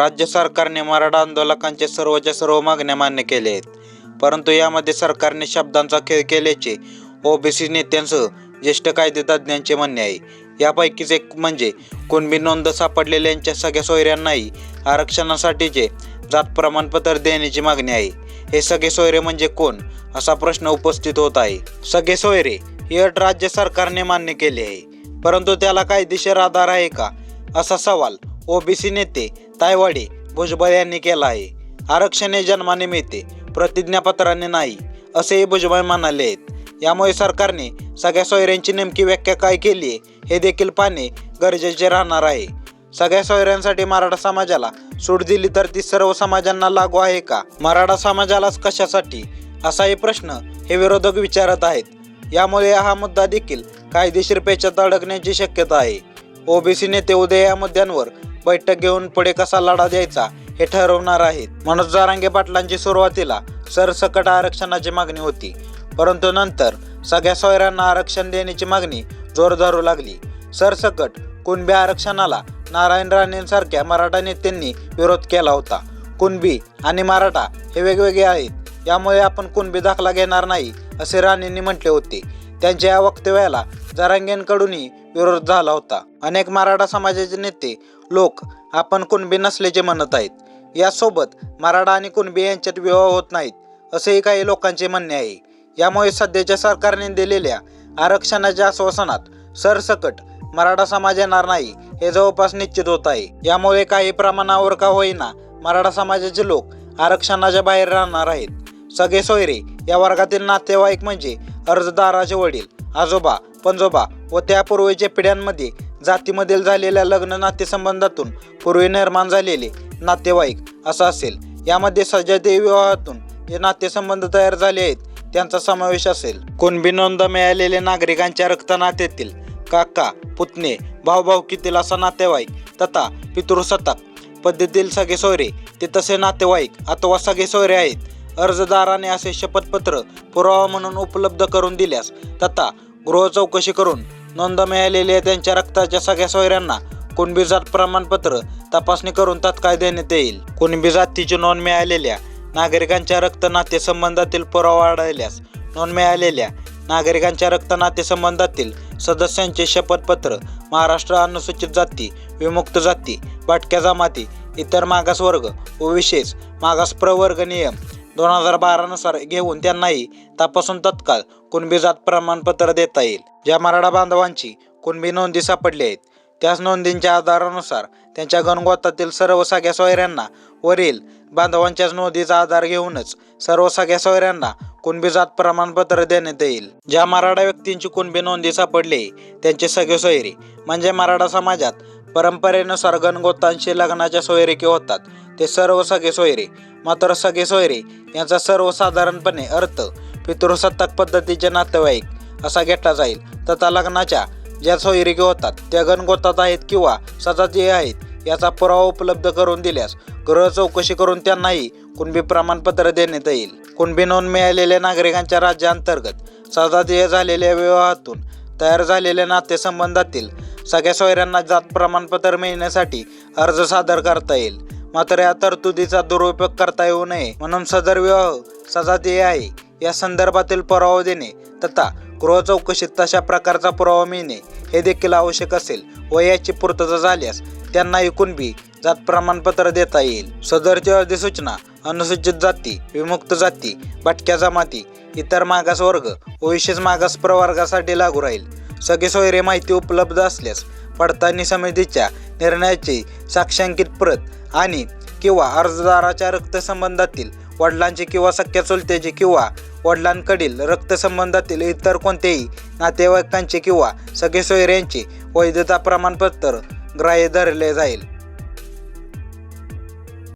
राज्य सरकारने मराठा आंदोलकांच्या सर्वच्या सर्व मागण्या मान्य केल्या आहेत परंतु यामध्ये सरकारने शब्दांचा खेळ केल्याचे ओबीसी नेत्यांसह ज्येष्ठ कायदेतज्ञांचे म्हणणे आहे. यापैकीच एक म्हणजे कुणबी नोंद सापडलेल्यांच्या सगळ्या सोयऱ्यांनाही आरक्षणासाठीचे जात प्रमाणपत्र देण्याची मागणी आहे. हे सगळे सोयरे म्हणजे कोण? असा प्रश्न उपस्थित होत आहे. सगळे सोयरे ही अट राज्य सरकारने मान्य केली आहे. परंतु त्याला कायदेशीर आधार आहे का? असा सवाल ओबीसी नेते तायवाडे भुजबळ यांनी केला आहे. आरक्षण हे जन्माने मिळते प्रतिज्ञापत्राने नाही असेही भुजबळ म्हणाले आहेत. यामुळे सरकारने सगळ्या सोयऱ्यांची नेमकी व्याख्या काय केली आहे हे देखील पाहणे गरजेचे राहणार आहे. सगळ्या सोयऱ्यांसाठी मराठा समाजाला सूट दिली तर ती सर्व समाजांना लागू आहे का? मराठा समाजालाच कशासाठी? असाही प्रश्न हे विरोधक विचारत आहेत. यामुळे हा मुद्दा देखील कायदेशीर पेचात अडकण्याची शक्यता आहे. ओबीसी नेते उद्या या मुद्द्यांवर बैठक घेऊन पुढे कसा लढा द्यायचा हे ठरवणार आहेत. मनोज जारांगे पाटलांची सुरुवातीला सरसकट आरक्षणाची मागणी होती. परंतु नंतर सगळ्या सोयऱ्यांना आरक्षण देण्याची मागणी जोर धरू लागली. सरसकट कुणबी आरक्षणाला नारायण राणेंसारख्या मराठा नेत्यांनी विरोध केला होता. कुणबी आणि मराठा हे वेगवेगळे आहेत. यामुळे आपण कुणबी दाखला घेणार नाही असे राणेंनी म्हटले होते. त्यांच्या या वक्तव्याला जरांगेंकडूनही विरोध झाला होता. अनेक मराठा समाजाचे नेते लोक आपण कुणबी नसल्याचे म्हणत आहेत. यासोबत मराठा आणि कुणबी यांच्यात विवाह होत नाहीत असेही काही लोकांचे म्हणणे आहे. यामुळे सध्याच्या सरकारने दिलेल्या आरक्षणाच्या आश्वासनात सरसकट मराठा समाज येणार नाही हे जवळपास निश्चित होत आहे. यामुळे काही प्रमाणावर का होईना मराठा समाजाचे लोक आरक्षणाच्या बाहेर राहणार आहेत. सगळे सोयरे या वर्गातील नातेवाईक म्हणजे अर्जदाराचे वडील आजोबा पंजोबा व त्यापूर्वीच्या पिढ्यांमध्ये जातीमधील झालेल्या लग्न नातेसंबंधातून पूर्वी निर्माण झालेले नातेवाईक असं असेल. यामध्ये सजाती विवाहातून जे नातेसंबंध तयार झाले आहेत त्यांचा समावेश असेल. कुणबी नोंद मिळालेले नागरिकांच्या रक्तनात्यातील काका पुतणे भाऊभाऊकीतील असा नातेवाईक तथा पितृसत्ताक पद्धतीतील सगळे सोयरे ते तसे नातेवाईक अथवा सगळे सोयरे आहेत. अर्जदाराने असे शपथपत्र पुरावा म्हणून उपलब्ध करून दिल्यास तथा गृह चौकशी करून नोंद मिळालेल्या त्यांच्या रक्ताच्या सगळ्या सोयऱ्यांना. कुणबी जात प्रमाणपत्र तपासणी करून तात्काळ देण्यात येईल. कुणबी जातीची नोंद मिळालेल्या नागरिकांच्या रक्त नातेसंबंधातील पुरावा आढळल्यास नोंद मिळालेल्या नागरिकांच्या रक्त नातेसंबंधातील सदस्यांचे शपथपत्र महाराष्ट्र अनुसूचित जाती विमुक्त जाती भटक्या जमाती इतर मागासवर्ग व विशेष मागास प्रवर्ग नियम दोन हजार बारानुसार घेऊन त्यांनाही तपासून तत्काळ कुणबी जात प्रमाणपत्र देता येईल. ज्या मराठा बांधवांची कुणबी नोंदी सापडली आहेत त्याच नोंदींच्या आधारानुसार त्यांच्या गणगोतातील सर्व सगळ्या सोयऱ्यांना वरील बांधवांच्याच नोंदीचा आधार घेऊनच सर्व सगळ्या सोयऱ्यांना कुणबी जात प्रमाणपत्र देण्यात येईल. ज्या मराठा व्यक्तींची कुणबी नोंदी सापडली त्यांचे सगळे सोयरे म्हणजे मराठा समाजात परंपरेनुसार गणगोतांशी लग्नाच्या सोयरिकी होतात ते सर्व सगळे सोयरे मात्र सगळे सोयरे यांचा सर्वसाधारणपणे अर्थ पितृसत्ताक पद्धतीचे नातेवाईक असा घेतला जाईल. तथा लग्नाच्या ज्या सोयरिकी होतात त्या गणगोतात आहेत किंवा सजातीय आहेत याचा पुरावा उपलब्ध करून दिल्यास गृह चौकशी करून त्यांनाही कुणबी प्रमाणपत्र देण्यात येईल. कुणबी नोंद मिळालेल्या नागरिकांच्या राज्यांतर्गत सजातीय झालेल्या विवाहातून तयार झालेल्या नातेसंबंधातील सगळ्या सोयऱ्यांना जात प्रमाणपत्र मिळण्यासाठी अर्ज सादर करता येईल. मात्र या तरतुदीचा दुरुपयोग करता येऊ नये म्हणून सदर विवाह सजातीय आहे. या संदर्भातील पुरावा देणे तथा गृह चौकशीत तशा प्रकारचा पुरावा मिळणे हे देखील आवश्यक असेल व याची पूर्तता झाल्यास त्यांना एकूण बी जात प्रमाणपत्र देता येईल. सदरची अधिसूचना अनुसूचित जाती विमुक्त जाती भटक्या जमाती इतर मागास वर्ग व विशेष मागास प्रवर्गासाठी लागू राहील. सगळे सोयरे माहिती उपलब्ध असल्यास पडताळणी समितीच्या निर्णयाचे साक्षांकित प्रत आणि किंवा अर्जदाराच्या रक्तसंबंधातील वडिलांचे किंवा सख्या चुलत्याची किंवा वडिलांकडील रक्तसंबंधातील इतर कोणत्याही नातेवाईकांचे किंवा सगळे सोयऱ्यांचे वैधता प्रमाणपत्र ग्राह्य धरले जाईल.